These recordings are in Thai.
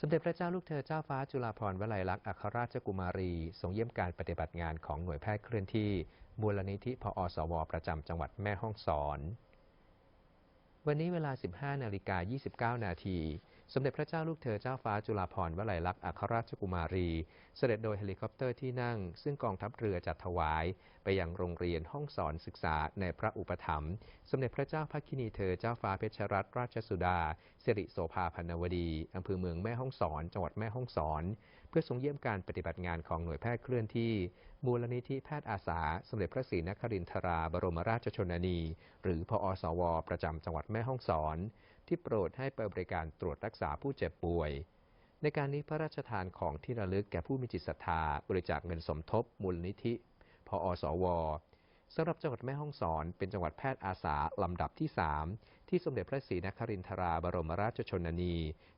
สมเด็จพระเจ้าลูกเธอเจ้าฟ้าจุฬาภรณ์วลัยลักษณ์อัครราชกุมารีทรงเยี่ยมการปฏิบัติงานของหน่วยแพทย์เคลื่อนที่มูลนิธิพอสว ประจำจังหวัดแม่ฮ่องสอน วันนี้เวลา 15 นาฬิกา 29 นาที สมเด็จพระเจ้าลูกเธอเจ้าฟ้าจุฬาภรณ์วลัยลักษณ์อัครราชกุมารี เสด็จโดยเฮลิคอปเตอร์ที่นั่ง ซึ่งกองทัพเรือจัดถวาย ไปยังโรงเรียนห้องสอนศึกษาในพระอุปถัมภ์สมเด็จพระเจ้าพักคินีเธอเจ้าฟ้าเพชรรัตนราชสุดาสิริโสภาพันวดีอำเภอเมืองแม่ฮ่องสอน จังหวัดแม่ฮ่องสอน เพื่อทรงเยี่ยมการปฏิบัติงานของหน่วยแพทย์เคลื่อนที่ มูลนิธิแพทย์อาสา สมเด็จพระศรีนครินทราบรมราชชนนี หรือพอสว ประจำจังหวัดแม่ฮ่องสอน ที่โปรดให้เปิดบริการตรวจรักษาผู้เจ็บป่วย ในการนี้พระราชทานของที่ระลึกแก่ผู้มีจิตศรัทธาบริจาคเงินสมทบมูลนิธิ พอสวสำหรับจังหวัดแม่ฮ่องสอน เป็นจังหวัดแพทย์อาสาลำดับที่3ที่สมเด็จพระศรีนครินทราบรมราชชนนี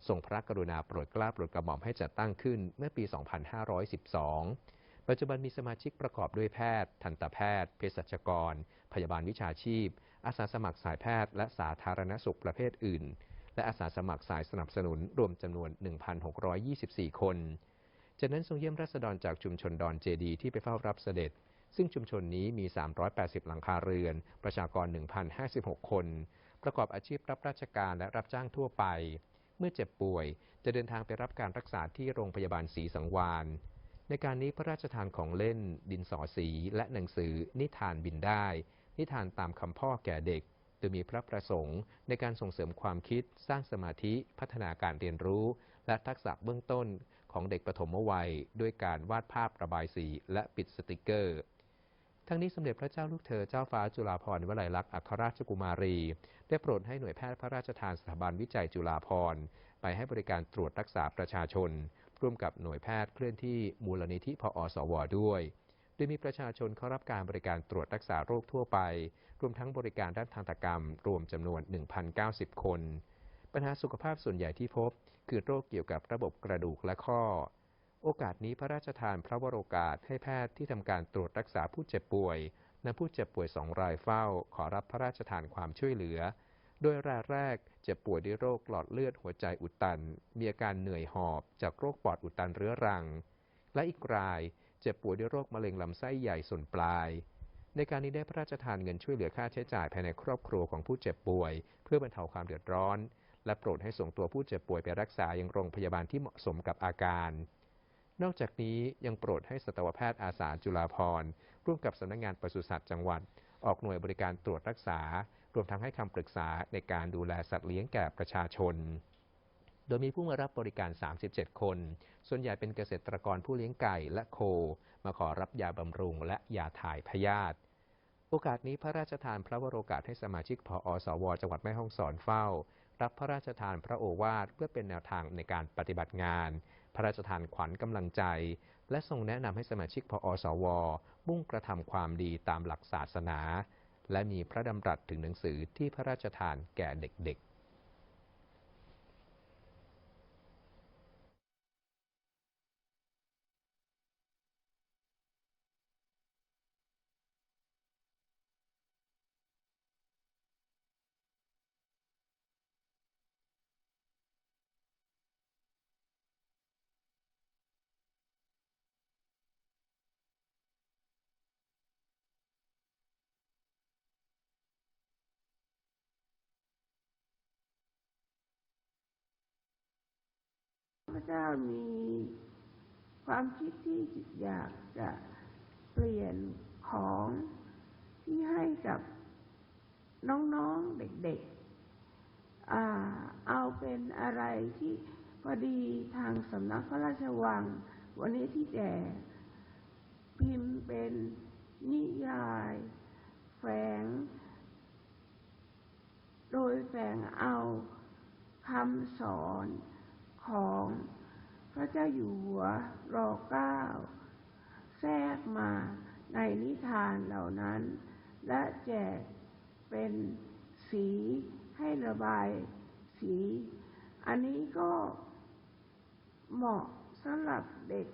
ทรงพระกรุณาโปรดเกล้าโปรดกระหม่อมให้จัดตั้งขึ้นเมื่อปี 2512 ปัจจุบันมีสมาชิกประกอบด้วยแพทย์ ทันตแพทย์ เภสัชกร พยาบาลวิชาชีพ อาสาสมัครสายแพทย์ และสาธารณสุขประเภทอื่น และอาสาสมัครสายสนับสนุนรวมจำนวน 1,624 คน จากนั้นทรงเยี่ยมรัษฎรจากชุมชนดอนเจดีที่ไปเฝ้ารับเสด็จ ซึ่งชุมชนนี้มี 380 หลังคาเรือน ประชากร 1,056 คน ประกอบอาชีพรับราชการและรับจ้างทั่วไป เมื่อเจ็บป่วย จะเดินทางไปรับการรักษาที่โรงพยาบาลศรีสังวาน ในการนี้พระราชทานของเล่น ดินสอสี และหนังสือนิทานบินได้ นิทานตามคำพ่อแก่เด็กโดยมีพระประสงค์ในการส่งเสริมความคิด สร้างสมาธิ พัฒนาการเรียนรู้ และทักษะเบื้องต้นของเด็กปฐมวัย ด้วยการวาดภาพระบายสี และปิดสติกเกอร์ ทั้งนี้สมเด็จพระเจ้าลูกเธอเจ้าฟ้าจุฬาภรณ์วลัยลักษณ์อัครราชกุมารี ได้โปรดให้หน่วยแพทย์พระราชทานสถาบันวิจัยจุฬาภรณ์ไปให้บริการตรวจรักษาประชาชน ร่วมกับหน่วยแพทย์เคลื่อนที่มูลนิธิพอสว ด้วย โดยมีประชาชนเข้ารับการบริการตรวจรักษาโรคทั่วไป รวมทั้งบริการด้านทันตกรรม รวมจำนวน 1,090 คน ปัญหาสุขภาพส่วนใหญ่ที่พบ คือโรคเกี่ยวกับระบบกระดูกและข้อ โอกาสนี้พระราชทานพระวโรกาสให้แพทย์ที่ทำการตรวจรักษาผู้เจ็บป่วยนำผู้เจ็บป่วยสองรายเฝ้า ขอรับพระราชทานความช่วยเหลือ โดยรายแรกเจ็บป่วยด้วยโรคหลอดเลือดหัวใจอุดตัน มีอาการเหนื่อยหอบจากโรคปอดอุดตันเรื้อรัง และอีกรายเจ็บป่วยด้วยโรคมะเร็งลำไส้ใหญ่ส่วนปลาย ในการนี้ได้พระราชทานเงินช่วยเหลือค่าใช้จ่ายภายในครอบครัวของผู้เจ็บป่วย เพื่อบรรเทาความเดือดร้อน และโปรดให้ส่งตัวผู้เจ็บป่วยไปรักษายังโรงพยาบาลที่เหมาะสมกับอาการนอกจากนี้ยังโปรดให้สัตวแพทย์อาสาจุฬาภรร่วมกับสำนักงงานปศุสัตว์จังหวัด ออกหน่วยบริการตรวจรักษา รวมทั้งให้คำปรึกษาในการดูแลสัตว์เลี้ยงแก่ประชาชน โดยมีผู้มารับบริการ 37 คน ส่วนใหญ่เป็นเกษตรกรผู้เลี้ยงไก่และโค มาขอรับยาบำรุงและยาถ่ายพยาธิโอกาสนี้พระราชทานพระวโรกาสให้สมาชิกพออสว จังหวัดแม่ฮ่องสอนเฝ้า รับพระราชทานพระโอวาทเพื่อเป็นแนวทางในการปฏิบัติงาน พระราชทานขวัญกำลังใจ และทรงแนะนำให้สมาชิกพออสว มุ่งกระทำความดีตามหลักศาสนา และมีพระดำรัสถึงหนังสือที่พระราชทานแก่เด็ก เจ้ามีความคิดที่อยากจะเปลี่ยนของที่ให้กับน้องๆเด็กๆเอาเป็นอะไรที่พอดีทางสำนักพระราชวัง วันนี้ที่แจกพิมพ์เป็นนิยาย แฝง โดยแฝงเอาคำสอนของ ระเจ้าอยู่หัวรอเก้าแทรกมาในนิทานเหล่านั้น และแจกเป็นสีให้ระบายสี อันนี้ก็เหมาะสำหรับเด็ก